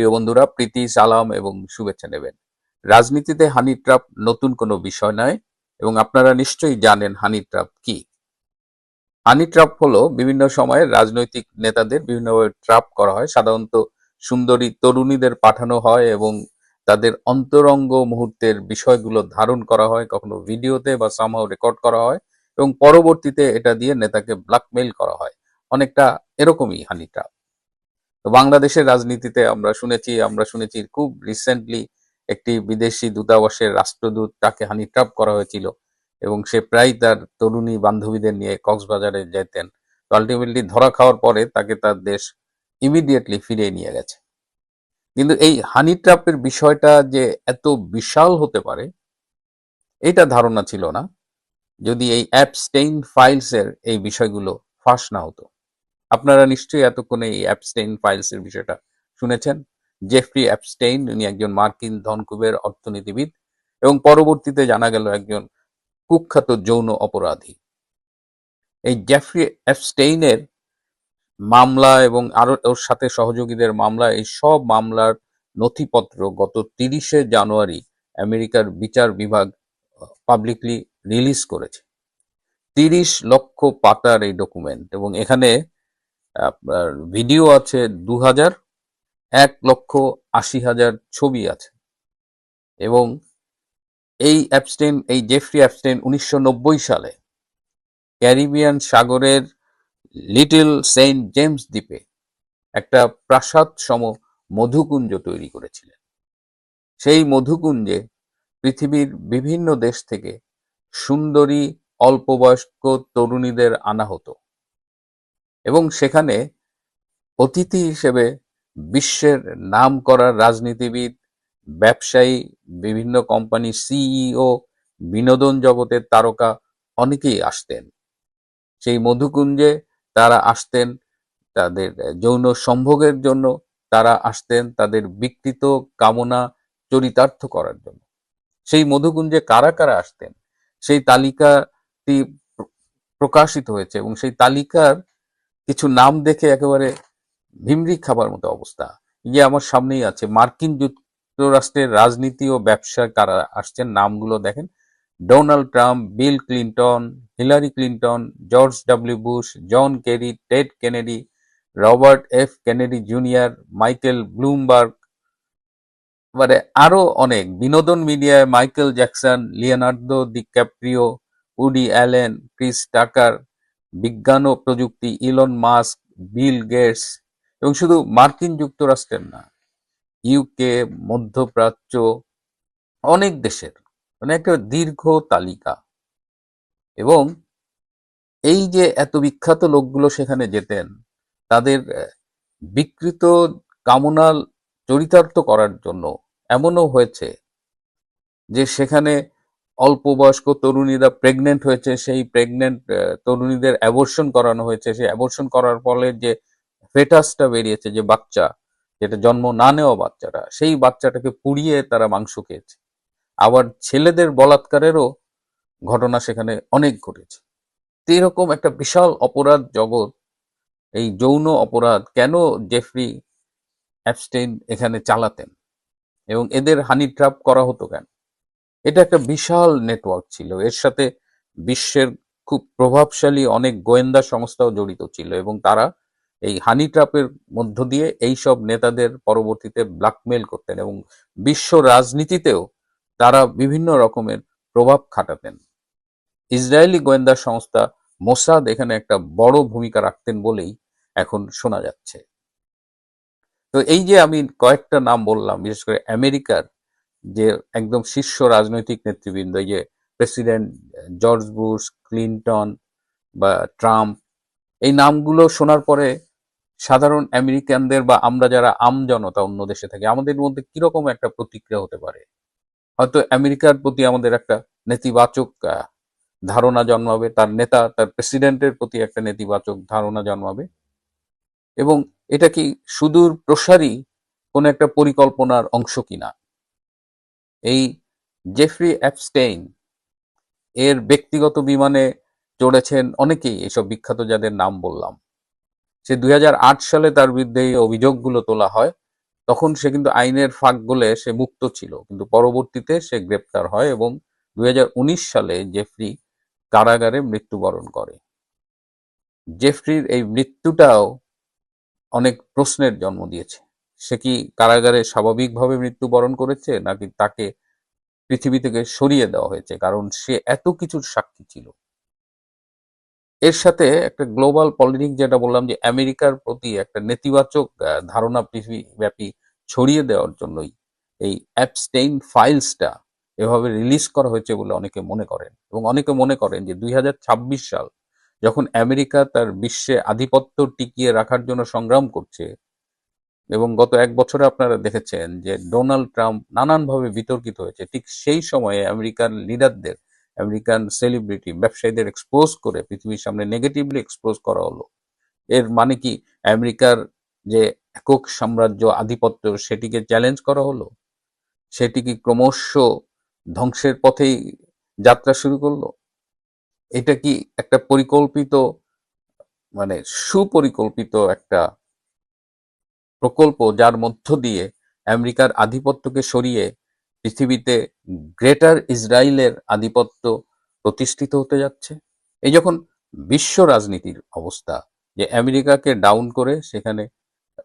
প্রিয় বন্ধুরা, প্রীতি, সালাম এবং শুভেচ্ছা নেবেন। রাজনীতিতে হানি ট্রাপ নতুন কোনো বিষয় নয় এবং আপনারা নিশ্চয়ই জানেন হানি ট্রাপ কি। হানি ট্রাপ হলো বিভিন্ন সময়ে রাজনৈতিক নেতাদের বিভিন্নভাবে ট্রাপ করা হয়। সাধারণত সুন্দরী তরুণীদের পাঠানো হয় এবং তাদের অন্তরঙ্গ মুহূর্তের বিষয়গুলো ধারণ করা হয়, কখনো ভিডিওতে বা সামহাও রেকর্ড করা হয় এবং পরবর্তীতে এটা দিয়ে নেতাকে ব্ল্যাকমেইল করা হয়। অনেকটা এরকমই হানি ট্রাপ তো বাংলাদেশের রাজনীতিতে আমরা শুনেছি আমরা শুনেছি খুব রিসেন্টলি একটি বিদেশি দূতাবাসের রাষ্ট্রদূত তাকে হানি ট্রাপ করা হয়েছিল এবং সে প্রায় তার তরুণী বান্ধবীদের নিয়ে কক্সবাজারে যেতেন। তো আলটিমেটলি ধরা খাওয়ার পরে তাকে তার দেশ ইমিডিয়েটলি ফিরিয়ে নিয়ে গেছে। কিন্তু এই হানি ট্রাপের বিষয়টা যে এত বিশাল হতে পারে, এটা ধারণা ছিল না। যদি এই অ্যাপস্টেইন ফাইলসের এই বিষয়গুলো ফাঁস না হতো। আপনারা নিশ্চয়ই এতক্ষণে এই অ্যাপস্টেইন ফাইলসের বিষয়টা শুনেছেন। জেফ্রি অ্যাপস্টেইন উনি একজন মার্কিন ধনকুবের অর্থনীতিবিদ এবং পরবর্তীতে জানা গেল একজন কুখ্যাত যৌন অপরাধী। এই জেফ্রি অ্যাপস্টেইনের মামলা এবং আরও ওর সাথে সহযোগীদের মামলা, এই সব মামলার নথিপত্র গত তিরিশে জানুয়ারি আমেরিকার বিচার বিভাগ পাবলিকলি রিলিজ করেছে। তিরিশ লক্ষ পাতার এই ডকুমেন্ট এবং এখানে আপনার ভিডিও আছে দু হাজার এক লক্ষ আশি হাজার ছবি আছে। এবং এই অ্যাপস্টেন এই জেফ্রি অ্যাপস্টেন উনিশশো নব্বই সালে ক্যারিবিয়ান সাগরের লিটল সেন্ট জেমস দ্বীপে একটা প্রাসাদ সম মধুকুঞ্জ তৈরি করেছিলেন। সেই মধুকুঞ্জে পৃথিবীর বিভিন্ন দেশ থেকে সুন্দরী, অল্পবয়স্ক তরুণীদের আনা হতো। এবং সেখানে অতিথি হিসেবে বিশ্বের নাম করা রাজনীতিবিদ, ব্যবসায়ী, বিভিন্ন কোম্পানির সিইও বিনোদন জগতের তারকা অনেকেই আসতেন। সেই মধুকুঞ্জে তারা আসতেন, তাদের যৌন সম্ভোগের জন্য তারা আসতেন, তাদের বিকৃত কামনা চরিতার্থ করার জন্য। সেই মধুকুঞ্জে কারা কারা আসতেন? সেই তালিকাটি প্রকাশিত হয়েছে এবং সেই তালিকার কিছু নাম দেখে একেবারে ভিমরি খাবার মতো অবস্থা। ইয়ে আমার সামনেই আছে। মার্কিন যুক্তরাষ্ট্রের রাজনীতি ও ব্যবসা কারা আসছেন, নামগুলো দেখেন। Donald Trump, Bill Clinton, Hillary Clinton, George W Bush, John Kerry, Ted Kennedy, Robert F Kennedy junior, Michael Bloomberg. মানে আরও অনেক। বিনোদন মিডিয়ায় Michael Jackson, Leonardo DiCaprio Woody Allen, Chris Tucker বিজ্ঞান ও প্রযুক্তি ইলন মাস্ক বিল গেটস এবং শুধু মার্কিন যুক্তরাষ্ট্রের না ইউকে মধ্যপ্রাচ্য, অনেক দেশের মানে একটা দীর্ঘ তালিকা। এবং এই যে এত বিখ্যাত লোকগুলো সেখানে যেতেন, তাদের বিকৃত কামনা চরিতার্থ করার জন্য এমনও হয়েছে যে সেখানে অল্প বয়স্ক তরুণীরা প্রেগনেন্ট হয়েছে, সেই প্রেগনেন্ট তরুণীদের অ্যাবর্শন করানো হয়েছে। সেই অ্যাবর্শন করার ফলে যে ফেটাসটা বেরিয়েছে, যে বাচ্চা, যেটা জন্ম না নেওয়া বাচ্চাটা, সেই বাচ্চাটাকে পুড়িয়ে তারা মাংস খেয়েছে। আবার ছেলেদের বলাৎকারেরও ঘটনা সেখানে অনেক ঘটেছে। এরকম একটা বিশাল অপরাধ জগৎ, এই যৌন অপরাধ কেন জেফরি অ্যাপস্টেইন এখানে চালাতেন? এবং এদের হানি ট্রাপ করা হতো কেন? এটা একটা বিশাল নেটওয়ার্ক ছিল। এর সাথে বিশ্বের খুব প্রভাবশালী অনেক গোয়েন্দা সংস্থাও জড়িত ছিল এবং তারা এই হানি ট্রাপের মধ্য দিয়ে এই সব নেতাদের পরবর্তীতে ব্ল্যাকমেল করতেন এবং বিশ্ব রাজনীতিতেও তারা বিভিন্ন রকমের প্রভাব খাটাতেন। ইসরায়েলি গোয়েন্দা সংস্থা মোসাদ এখানে একটা বড় ভূমিকা রাখতেন বলেই এখন শোনা যাচ্ছে। তো এই যে আমি কয়েকটা নাম বললাম, বিশেষ করে আমেরিকার যে একদম শীর্ষ রাজনৈতিক নেতৃবৃন্দ যে প্রেসিডেন্ট জর্জ বুশ, ক্লিন্টন বা ট্রাম্প, এই নামগুলো শোনার পরে সাধারণ আমেরিকানদের বা আমরা যারা আম জনতা অন্য দেশে থাকি, আমাদের মধ্যে কীরকম একটা প্রতিক্রিয়া হতে পারে? হয়তো আমেরিকার প্রতি আমাদের একটা নেতিবাচক ধারণা জন্মাবে, তার নেতা, তার প্রেসিডেন্টের প্রতি একটা নেতিবাচক ধারণা জন্মাবে। এবং এটা কি সুদূর প্রসারী কোন একটা পরিকল্পনার অংশ কিনা? এই জেফ্রি অ্যাপস্টেইন এর ব্যক্তিগত বিমানে চড়েছেন অনেকেই, এসব বিখ্যাত যাদের নাম বললাম। সে দুই হাজার আট সালে তার বিরুদ্ধে এই অভিযোগগুলো তোলা হয়, তখন সে কিন্তু আইনের ফাঁক গলে সে মুক্ত ছিল। কিন্তু পরবর্তীতে সে গ্রেপ্তার হয় এবং দুই হাজার উনিশ সালে জেফরি কারাগারে মৃত্যুবরণ করে। জেফরির এই মৃত্যুটাও অনেক প্রশ্নের জন্ম দিয়েছে। সে কি কারাগারে স্বাভাবিকভাবে মৃত্যুবরণ করেছে, নাকি তাকে পৃথিবী থেকে সরিয়ে দেওয়া হয়েছে? কারণ সে এত কিছুর সাক্ষী ছিল। এর সাথে একটা গ্লোবাল পলিটিক্স যেটা বললাম যে, আমেরিকার প্রতি একটা নেতিবাচক ধারণা পৃথিবীব্যাপী ছড়িয়ে দেওয়ার জন্যই এই অ্যাবস্টেইন ফাইলসটা এভাবে রিলিজ করা হয়েছে বলে অনেকে মনে করেন। এবং অনেকে মনে করেন যে, দুই হাজার ছাব্বিশ সাল যখন আমেরিকা তার বিশ্বে আধিপত্য টিকিয়ে রাখার জন্য সংগ্রাম করছে এবং গত এক বছরে আপনারা দেখেছেন যে ডোনাল্ড ট্রাম্প নানানভাবে বিতর্কিত হয়েছে। ঠিক সেই সময়ে আমেরিকান লিডারদের, আমেরিকান সেলিব্রিটি ব্যবসায়ীদের এক্সপোজ করে পৃথিবীর সামনে নেগেটিভলি এক্সপোজ করা হলো। এর মানে কি? আমেরিকার যে একক সাম্রাজ্য আধিপত্য সেটিকে চ্যালেঞ্জ করা হলো? সেটি কি ক্রমশ ধ্বংসের পথেই যাত্রা শুরু করল? এটা কি একটা পরিকল্পিত মানে সুপরিকল্পিত একটা প্রকল্প যার মধ্য দিয়ে আমেরিকার আধিপত্যকে সরিয়ে পৃথিবীতে গ্রেটার ইসরায়েলের আধিপত্য প্রতিষ্ঠিত হতে যাচ্ছে। এই যখন বিশ্ব রাজনীতির অবস্থা, যে আমেরিকাকে ডাউন করে সেখানে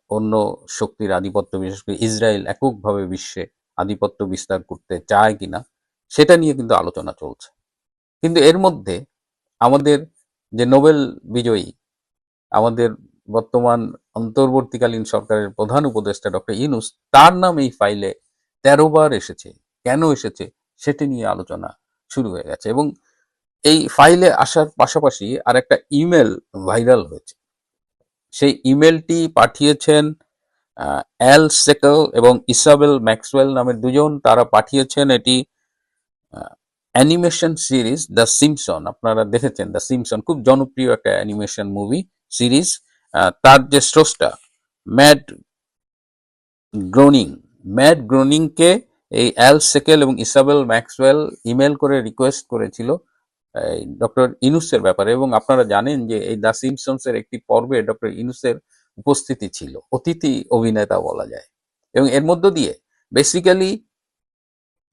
অন্য শক্তির আধিপত্য, বিশেষ করে ইসরায়েল এককভাবে বিশ্বে আধিপত্য বিস্তার করতে চায় কিনা, সেটা নিয়ে কিন্তু আলোচনা চলছে। কিন্তু এর মধ্যে আমাদের যে নোবেল বিজয়ী, আমাদের বর্তমান অন্তর্বর্তীকালীন সরকারের প্রধান উপদেষ্টা ডক্টর ইনুস তার নাম এই ফাইলে তেরো বার এসেছে। কেন এসেছে সেটি নিয়ে আলোচনা শুরু হয়ে গেছে এবং এই ফাইলে আসার পাশাপাশি আর একটা ইমেল ভাইরাল হয়েছে। সেই ইমেলটি পাঠিয়েছেন অ্যাল সেকেল এবং ইসাবেল ম্যাক্সওয়েল নামের দুজন। তারা পাঠিয়েছেন এটি অ্যানিমেশন সিরিজ দ্য সিমসন আপনারা দেখেছেন দ্য সিমসন খুব জনপ্রিয় একটা অ্যানিমেশন মুভি সিরিজ। তার যে স্রষ্টা, ম্যাড গ্রোনিং, ম্যাড গ্রোনিংকে এই অ্যাল সেকেল এবং ইসাবেল ম্যাক্সওয়েল ইমেল করে রিকোয়েস্ট করেছিল ডক্টর ইনুসের ব্যাপারে, এবং আপনারা জানেন যে এই দ্য সিমসনসের একটি পর্বে ডক্টর ইনুসের উপস্থিতি ছিল, অতিথি অভিনেতা বলা যায়। এবং এর মধ্য দিয়ে বেসিক্যালি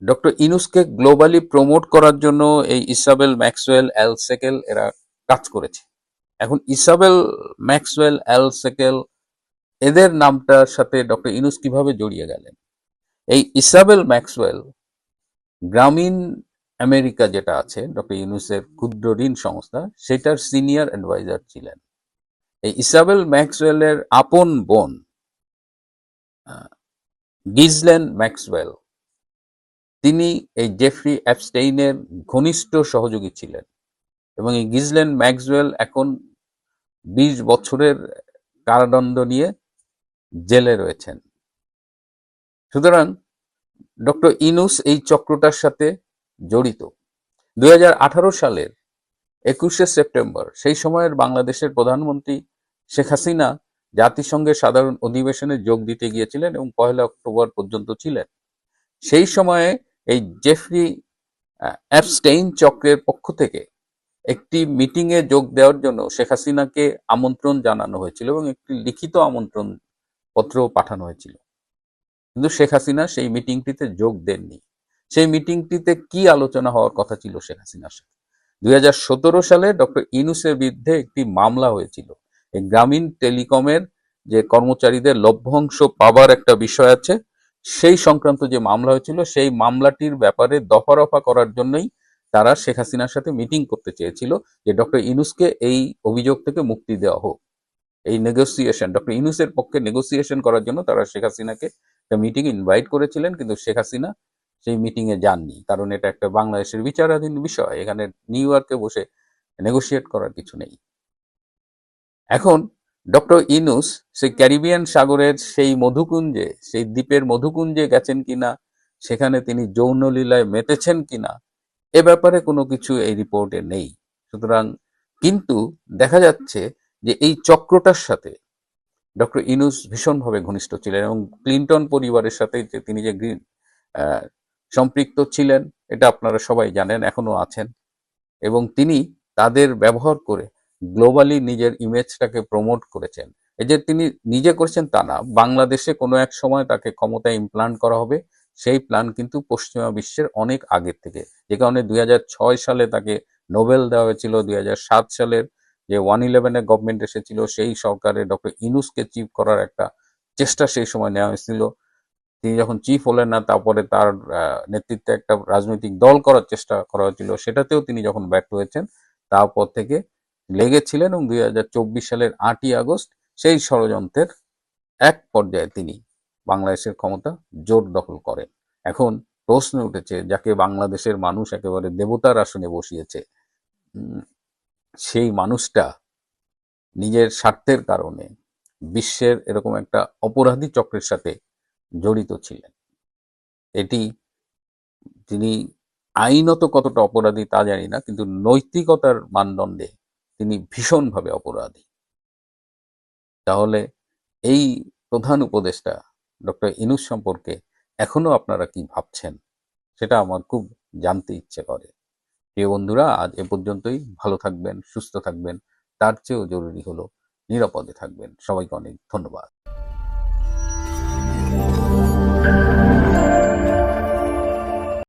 ডক্টর ইনুসকে গ্লোবালি প্রমোট করার জন্য এই ইসাবেল ম্যাক্সওয়েল, অ্যাল সেকেল এরা কাজ করেছে। এখন ইসাবেল, ম্যাক্সওয়েল অ্যাল সেকেল এদের নামটার সাথে ডক্টর ইনুস কীভাবে জড়িয়ে গেলেন? এই ইসাবেল, ম্যাক্সওয়েল গ্রামীণ আমেরিকা যেটা আছে, ডক্টর ইউনুসের ক্ষুদ্র ঋণ সংস্থা, সেটার সিনিয়র অ্যাডভাইজার ছিলেন। এই ইসাবেল, ম্যাক্সওয়েলের আপন বোন গিজলেন ম্যাক্সওয়েল। তিনি এই জেফরি অ্যাপস্টেইনের ঘনিষ্ঠ সহযোগী ছিলেন এবং এই গিজলেন ম্যাক্সওয়েল এখন বিশ বছরের কারাদণ্ড নিয়ে জেলে রয়েছেন। সুতরাং ডক্টর ইনুস এই চক্রটার সাথে জড়িত। দু হাজার আঠারো সালের একুশে সেপ্টেম্বর, সেই সময়ের বাংলাদেশের প্রধানমন্ত্রী শেখ হাসিনা জাতিসংঘের সাধারণ অধিবেশনে যোগ দিতে গিয়েছিলেন এবং পয়লা অক্টোবর পর্যন্ত ছিলেন। সেই সময়ে এই জেফরি অ্যাপস্টেইন চক্রের পক্ষ থেকে একটি মিটিংয়ে যোগ দেওয়ার জন্য শেখ হাসিনাকে আমন্ত্রণ জানানো হয়েছিল এবং একটি লিখিত আমন্ত্রণ পত্র পাঠানো হয়েছিল। কিন্তু শেখ হাসিনা সেই মিটিংটিতে যোগ দেননি। সেই মিটিংটিতে কি আলোচনা হওয়ার কথা ছিল শেখ হাসিনার সাথে? দুই হাজার সতেরো সালে ডক্টর ইনুসের বিরুদ্ধে একটি মামলা হয়েছিল। এই গ্রামীণ টেলিকমের যে কর্মচারীদের লভ্যাংশ পাবার একটা বিষয় আছে, সেই সংক্রান্ত যে মামলা হয়েছিল, সেই মামলাটির ব্যাপারে দফা রফা করার জন্যই তারা শেখ হাসিনার সাথে মিটিং করতে চেয়েছিল যে ডক্টর ইনুসকে এই অভিযোগ থেকে মুক্তি দেওয়া হোক। এই নেগোসিয়েশন ডক্টর ইনুসের পক্ষে নেগোসিয়েশন করার জন্য তারা শেখ হাসিনাকে একটা মিটিং ইনভাইট করেছিলেন, কিন্তু শেখ হাসিনা সেই মিটিং এ যাননি। কারণ এটা একটা বাংলাদেশের বিচারাধীন বিষয়, এখানে নিউ ইয়র্কে বসে নেগোসিয়েট করার কিছু নেই। এখন ডক্টর ইনুস সেই ক্যারিবিয়ান সাগরের সেই মধুকুঞ্জে, সেই দ্বীপের মধুকুঞ্জে গেছেন কিনা, সেখানে তিনি যৌনলীলায় মেতেছেন কিনা এ ব্যাপারে কোনো কিছু এই রিপোর্টে নেই। সুতরাং কিন্তু দেখা যাচ্ছে যে এই চক্রটার সাথে ডক্টর ইনুস ভীষণভাবে ঘনিষ্ঠ ছিলেন এবং ক্লিন্টন পরিবারের সাথে যে তিনি যে গ্রিন সম্পৃক্ত ছিলেন, এটা আপনারা সবাই জানেন, এখনও আছেন। এবং তিনি তাদের ব্যবহার করে গ্লোবালি নিজের ইমেজটাকে প্রমোট করেছেন। এই যে তিনি নিজে করেছেন তা না, বাংলাদেশে কোনো এক সময় তাকে ক্ষমতায় ইমপ্লান্ট করা হবে সেই প্ল্যান কিন্তু পশ্চিমা বিশ্বের অনেক আগের থেকে। যে কারণে দুই হাজার ছয় সালে তাকে নোবেল দেওয়া হয়েছিল, দুই হাজার সাত সালের যে ওয়ান ইলেভেনের গভর্নমেন্ট এসেছিল, সেই সরকারে ডক্টর ইনুসকে চিফ করার একটা চেষ্টা সেই সময় নেওয়া হয়েছিল। তিনি যখন চিফ হলেন না, তারপরে তার নেতৃত্বে একটা রাজনৈতিক দল করার চেষ্টা করা হয়েছিল, সেটাতেও তিনি যখন ব্যর্থ হয়েছেন, তারপর থেকে লেগেছিলেন এবং দুই হাজার চব্বিশ সালের আটই আগস্ট সেই ষড়যন্ত্রের এক পর্যায়ে তিনি বাংলাদেশের ক্ষমতা জোর দখল করেন এখন প্রশ্ন উঠেছে, যাকে বাংলাদেশের মানুষ একেবারে দেবতার আসনে বসিয়েছে সেই মানুষটা নিজের স্বার্থের কারণে বিশ্বের এরকম একটা অপরাধী চক্রের সাথে জড়িত ছিলেন। এটি তিনি আইনত কতটা অপরাধী তা জানি না, কিন্তু নৈতিকতার মানদণ্ডে তিনি ভীষণভাবে অপরাধী। তাহলে এই প্রধান উপদেষ্টা ডক্টর ইনুস সম্পর্কে এখনও আপনারা কি ভাবছেন? সেটা আমার খুব জানতে ইচ্ছে করে। প্রিয় বন্ধুরা, আজ এ পর্যন্তই। ভালো থাকবেন, সুস্থ থাকবেন। তার চেয়েও জরুরি হলো নিরাপদে থাকবেন। সবাইকে অনেক ধন্যবাদ।